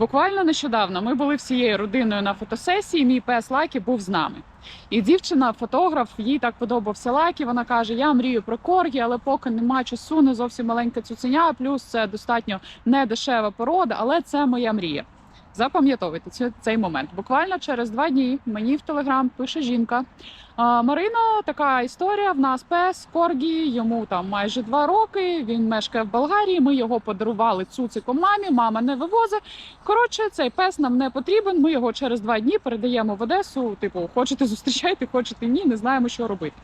Буквально нещодавно ми були всією родиною на фотосесії. Мій пес Лакі був з нами. І дівчина, фотограф, їй так подобався Лакі. Вона каже: Я мрію про коргі, але поки нема часу, не зовсім маленька цуценя. Плюс це достатньо недешева порода, але це моя мрія. Запам'ятовуйте цей момент. Буквально через два дні мені в телеграм пише жінка. Марина, така історія. В нас пес Коргі, йому там майже два роки. Він мешкає в Болгарії. Ми його подарували цуцику мамі. Мама не вивозить. Коротше, цей пес нам не потрібен. Ми його через два дні передаємо в Одесу. Типу, хочете зустрічайте, хочете ні, не знаємо, що робити.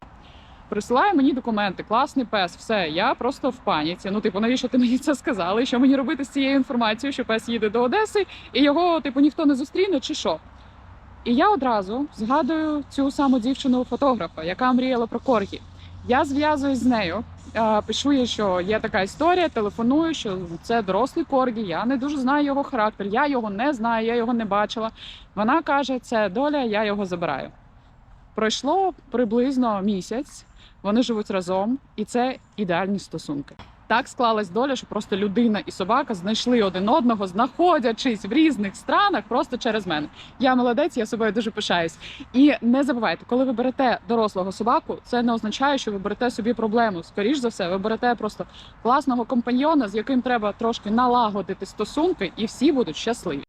Присилає мені документи, класний пес, все. Я просто в паніці. Ну, типу, навіщо ти мені це сказала? Що мені робити з цією інформацією, що пес їде до Одеси, і його, типу, ніхто не зустріне, чи що? І я одразу згадую цю саму дівчину фотографа, яка мріяла про коргі. Я зв'язуюсь з нею, е, пишу їй, що є така історія, телефоную, що це дорослий коргі. Я не дуже знаю його характер, я його не знаю, я його не бачила. Вона каже: це доля, я його забираю. Пройшло приблизно місяць. Вони живуть разом, і це ідеальні стосунки. Так склалась доля, що просто людина і собака знайшли один одного, знаходячись в різних странах просто через мене. Я молодець, я собою дуже пишаюсь. І не забувайте, коли ви берете дорослого собаку, це не означає, що ви берете собі проблему. Скоріш за все, ви берете просто класного компаньйона, з яким треба трошки налагодити стосунки, і всі будуть щасливі.